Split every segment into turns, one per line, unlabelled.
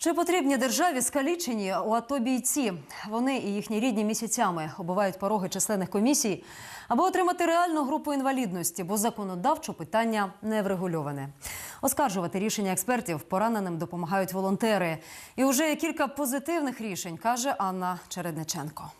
Чи потрібні державі скалічені у АТО бійці? Вони і їхні рідні місяцями обувають пороги численних комісій, аби отримати реальну групу інвалідності, бо законодавчо питання не врегульоване. Оскаржувати рішення експертів пораненим допомагають волонтери. І вже є кілька позитивних рішень, каже Анна Чередниченко.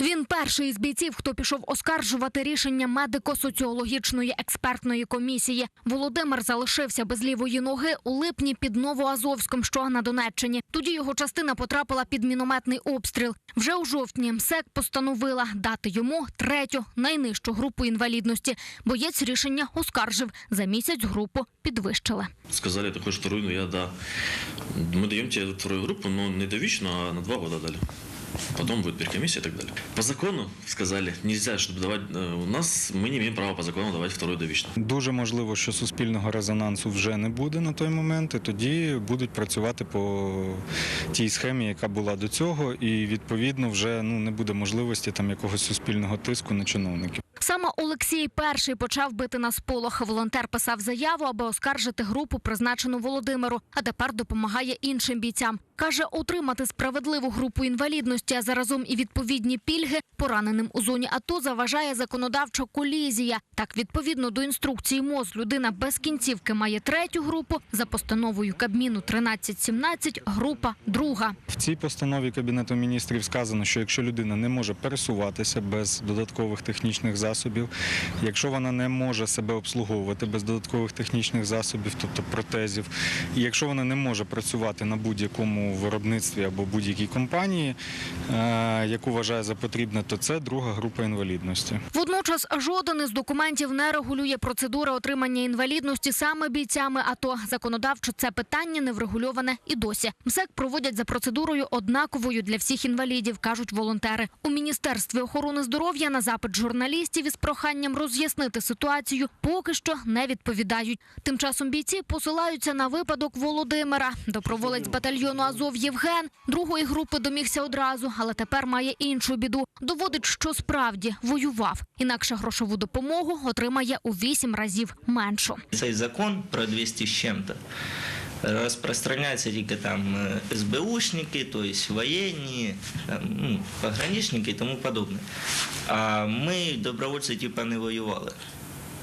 Він перший із бійців, хто пішов оскаржувати рішення медико-соціологічної експертної комісії. Володимир залишився без лівої ноги у липні під Новоазовськом, що на Донеччині. Тоді його частина потрапила під мінометний обстріл. Вже у жовтні МСЕК постановила дати йому третю найнижчу групу інвалідності. Боєць рішення оскаржив. За місяць групу підвищили.
Сказали такой же вторую, ну я да. Мы даем тебе вторую группу, но не довечно, а на два года дали Потом будет перекомиссия и так далее. По закону сказали, нельзя, чтобы давать, э, у нас, мы не имеем права по закону давать вторую довічну.
Дуже можливо, що суспільного резонансу вже не буде на той момент, і тоді будуть працювати по тій схемі, яка була до цього, і відповідно вже ну не буде можливості там якогось суспільного тиску на чиновників.
Саме Олексій перший почав бити на сполох. Волонтер писав заяву, аби оскаржити групу, призначену Володимиру, а тепер допомагає іншим бійцям. Каже, отримати справедливу групу інвалідності, а заразом і відповідні пільги пораненим у зоні АТО заважає законодавча колізія. Так, відповідно до інструкції МОЗ, людина без кінцівки має третю групу. За постановою Кабміну 1317 група друга.
В цій постанові Кабінету міністрів сказано, що якщо людина не може пересуватися без додаткових технічних засобів, якщо вона не може себе обслуговувати без додаткових технічних засобів, тобто протезів, і якщо вона не може працювати на будь-якому виробництві або будь-якій компанії, яку вважає за потрібне, то це друга група інвалідності.
Водночас жоден із документів не регулює процедури отримання інвалідності саме бійцями. АТО. законодавчо це питання не врегульоване і досі. МСЕК проводять за процедурою однаковою для всіх інвалідів, кажуть волонтери. У міністерстві охорони здоров'я на запит журналістів із проханням роз'яснити ситуацію поки що не відповідають. Тим часом бійці посилаються на випадок Володимира. Доброволець батальйону Азов Євген другої групи домігся одразу, але тепер має іншу біду. Доводить, що справді воював. Інакше грошову допомогу отримає у вісім разів меншу.
Цей закон про 200 з чим-то розпространяється тільки там е, СБУшники, тобто воєнні, ну, пограничники і тому подобне. А ми, добровольці, типа, не воювали.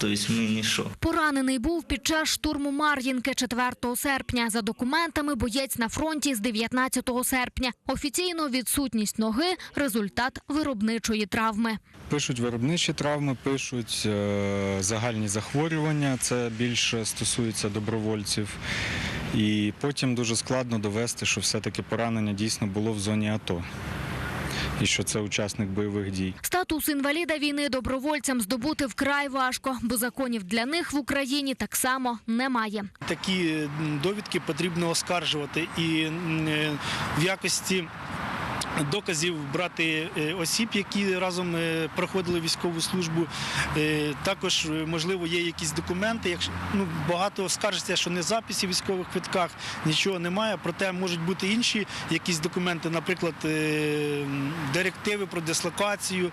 Тобто ми ніщо.
Поранений був під час штурму Мар'їнки 4 серпня. За документами боєць на фронті з 19 серпня. Офіційно відсутність ноги – результат виробничої травми.
Пишуть виробничі травми, пишуть е, загальні захворювання. Це більше стосується добровольців. І потім дуже складно довести, що все-таки поранення дійсно було в зоні АТО. І що це учасник бойових дій.
Статус інваліда війни добровольцям здобути вкрай важко, бо законів для них в Україні так само немає.
Такі довідки потрібно оскаржувати і е, в якості. Доказів брати е, осіб, які разом е, проходили військову службу. Е, Також, можливо, є якісь документи. Якщо ну багато скаржиться, що не записі в військових квитках, нічого немає. Проте можуть бути інші якісь документи, наприклад, директиви про дислокацію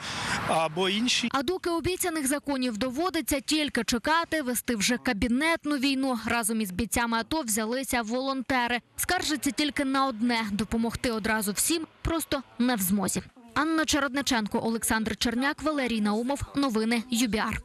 або інші.
А доки обіцяних законів доводиться тільки чекати, вести вже кабінетну війну. Разом із бійцями АТО взялися волонтери. Скаржаться тільки на одне – допомогти одразу всім просто не в змозі. Анна Чередниченко, Олександр Черняк, Валерій Наумов. Новини ЮБІАР.